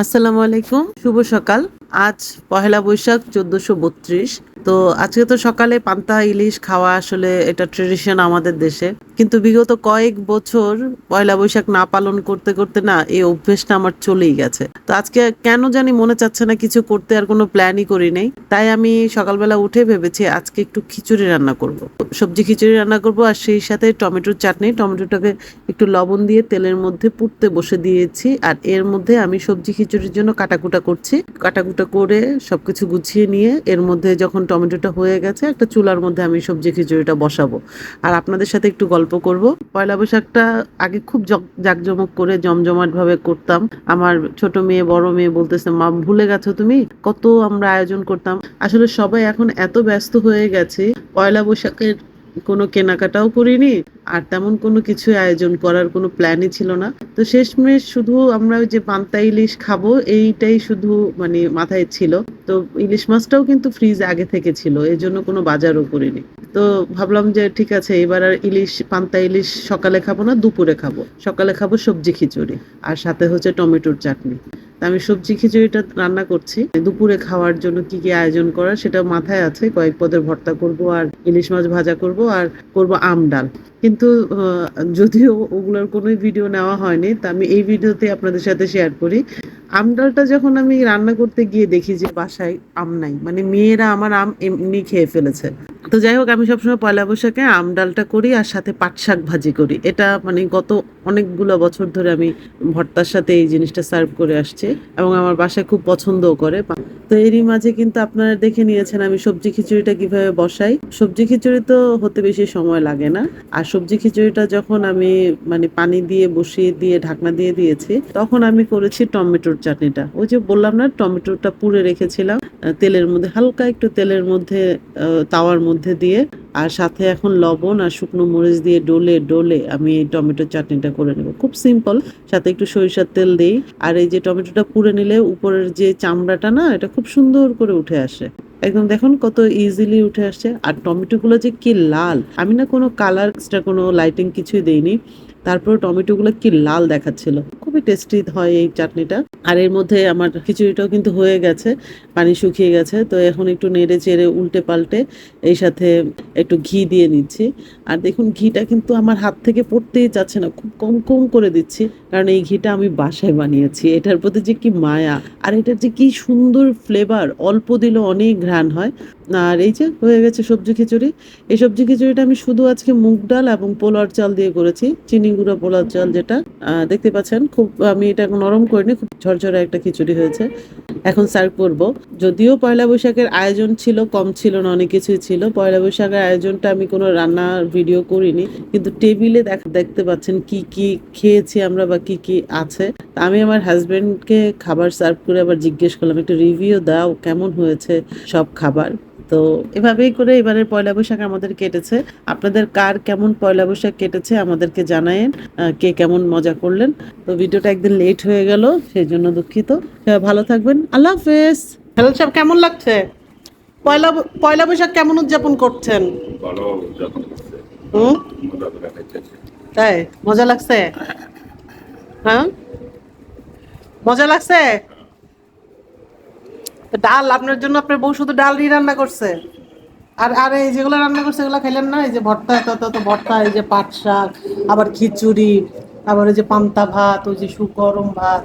আসসালামু আলাইকুম। শুভ সকাল। আজ পহেলা বৈশাখ চোদ্দশো বত্রিশ। তো আজকে তো সকালে পান্তা, ইলিশ খাওয়া আসলে এটা ট্রেডিশন আমাদের দেশে। কিন্তু বিগত কয়েক বছর পয়লা বৈশাখ না পালন করতে করতে না এই অভ্যেসটা আমার চলেই গেছে। তো আজকে কেন জানি মনে চাচ্ছে না কিছু করতে আর কোনো প্ল্যানই করি নেই। তাই আমি সকালবেলা উঠে ভেবেছি আজকে একটু খিচুড়ি রান্না করব। সবজি খিচুড়ি রান্না করব আর সেই সাথে টমেটোর চাটনি। টমেটোটাকে একটু লবণ দিয়ে তেলের মধ্যে পুড়তে বসে দিয়েছি আর এর মধ্যে আমি সবজি খিচুড়ির জন্য কাটাকুটা করছি। কাটাকুটা করে সবকিছু গুছিয়ে নিয়ে এর মধ্যে যখন টমেটোটা হয়ে গেছে, একটা চুলার মধ্যে আমি সবজি খিচুড়িটা বসাবো। আর আপনাদের সাথে একটু গল্প করব। পয়লা বৈশাখটা আগে খুব জক- জাঁকজমক করে জমজমাট ভাবে করতাম। আমার ছোট মেয়ে, বড় মেয়ে বলতেছে, মা, ভুলে গেছো তুমি? কত আমরা আয়োজন করতাম। আসলে সবাই এখন এত ব্যস্ত হয়ে গেছে, পয়লা বৈশাখের কোনো কেনাকাটাও করিনি আর তেমন কোনো কিছু আয়োজন করার কোনো প্ল্যানই ছিল না। তো শেষমেশ শুধু আমরা যে পান্তা ইলিশ খাব, এইটাই শুধু মানে মাথায় ছিল। তো ইলিশ মাছটাও কিন্তু ফ্রিজ আগে থেকে ছিল এই জন্য কোনো বাজারও করিনি। তো ভাবলাম যে ঠিক আছে, এবার আর ইলিশ, পান্তা ইলিশ সকালে খাব না, দুপুরে খাব। সকালে খাব সবজি খিচুড়ি, আর সাথে হচ্ছে টমেটোর চাটনি। আমি সবজি খিচুড়িটা রান্না করছি। দুপুরে খাওয়ার জন্য কি কি আয়োজন করা সেটা মাথায় আছে। কয়েক পদের ভর্তা করব আর ইলিশ মাছ ভাজা করব আর করব আম ডাল। কিন্তু যদিও ওগুলোর কোনো ভিডিও নেওয়া হয়নি, তা আমি এই ভিডিওতে আপনাদের সাথে শেয়ার করি। আম ডালটা যখন আমি রান্না করতে গিয়ে দেখি যে বাসায় আম নাই মানে মেয়েরা আমার আম এমনি খেয়ে ফেলেছে। তো যাই হোক, আমি সবসময় পয়লা বৈশাখে আম ডালটা করি আর সাথে পাট শাক ভাজি করি। এটা মানে গত অনেকগুলো বছর ধরে আমি ভর্তার সাথে এই জিনিসটা সার্ভ করে আসছি এবং আমার বাসায় খুব পছন্দও করে। তো এরই মাঝে কিন্তু আপনারা দেখে নিয়েছেন আমি সবজি খিচুড়িটা কীভাবে বসাই। সবজি খিচুড়ি তো হতে বেশি সময় লাগে না। আর সবজি খিচুড়িটা যখন আমি মানে পানি দিয়ে বসিয়ে দিয়ে ঢাকনা দিয়ে দিয়েছি, তখন আমি করেছি টমেটোর চাটনিটা। ওই যে বললাম না, টমেটোটা পুড়ে রেখেছিলাম। তেলের মধ্যে, হালকা একটু তেলের মধ্যে তাওয়ার মধ্যে দিয়ে, আর সাথে এখন লবণ আর শুকনো মরিচ দিয়ে ডলে ডলে আমি এই টমেটোর চাটনিটা করে নেব। খুব সিম্পল সাথে একটু সরিষার তেল দিই। আর এই যে টমেটোটা পুড়ে নিলে উপরের যে চামড়াটা না, এটা খুব সুন্দর করে উঠে আসে। একদম দেখুন কত ইজিলি উঠে আসছে আর টমেটোগুলো যে কি লাল! আমি না কোনো কালার এক্সট্রা কোনো লাইটিং কিছুই দেইনি। তারপর টমেটোগুলো কি লাল দেখাচ্ছিল। খুবই টেস্টি হয় এই চাটনিটা। আর এর মধ্যে আমার খিচুড়িটাও কিন্তু হয়ে গেছে, পানি শুকিয়ে গেছে। তো এখন একটু নেড়ে চেড়ে উল্টে পাল্টে এই সাথে একটু ঘি দিয়ে নিচ্ছি। আর দেখুন, ঘিটা কিন্তু আমার হাত থেকে পড়তেই চাচ্ছে না, খুব কম কম করে দিচ্ছি। কারণ এই ঘিটা আমি বাসায় বানিয়েছি, এটার প্রতি যে কি মায়া। আর এটার যে কি সুন্দর ফ্লেভার অল্প দিলে অনেক ঘ্রাণ হয়। আর এই যে হয়ে গেছে সবজি খিচুড়ি। এই সবজি খিচুড়িটা আমি শুধু আজকে মুগ ডাল এবং পোলার চাল দিয়ে করেছি, চিনি গুঁড়ো চাল যেটা দেখতে পাচ্ছেন, খুব, আমি এটা নরম করিনি, খুব ঝরঝরে একটা খিচুড়ি হয়েছে। এখন সার্ভ করব। যদিও পয়লা বৈশাখের আয়োজন ছিল, কম ছিল না, অনেক কিছুই ছিল। পয়লা বৈশাখের আয়োজনটা আমি কোনো রান্নার ভিডিও করিনি, কিন্তু টেবিলে দেখা, দেখতে পাচ্ছেন কি কি খেয়েছি আমরা বা কি কি আছে। আমি আমার হাজবেন্ডকে খাবার সার্ভ করে আবার জিজ্ঞেস করলাম, একটু রিভিউ দাও, কেমন হয়েছে সব খাবার? তো এভাবেই করে এবারের পয়লা বৈশাখ আমাদের কেটেছে। আপনাদের কার কেমন পয়লা বৈশাখ কেটেছে আমাদেরকে জানায়েন কে কেমন মজা করলেন। তো ভিডিওটা একদিন লেট হয়ে গেল সেই জন্য দুঃখিত। ভালো থাকবেন আল্লাহ হাফেজ। হ্যালো সাহেব কেমন লাগছে? পয়লা পয়লা বৈশাখ কেমন উদযাপন করছেন? ভালো উদযাপন করছে। হুম? তাই? মজা লাগছে? হ্যাঁ? মজা লাগছে? ডাল, আপনার জন্য আপনার বউ শুধু ডালই রান্না করছে। আর আর এই যেগুলো রান্না করছে, এগুলো খাইলেন না? এই যে ভর্তা এত তো ভর্তা, এই যে পাট শাক, আবার খিচুড়ি, আবার ওই যে পান্তা ভাত, ওই যে সুগরম ভাত।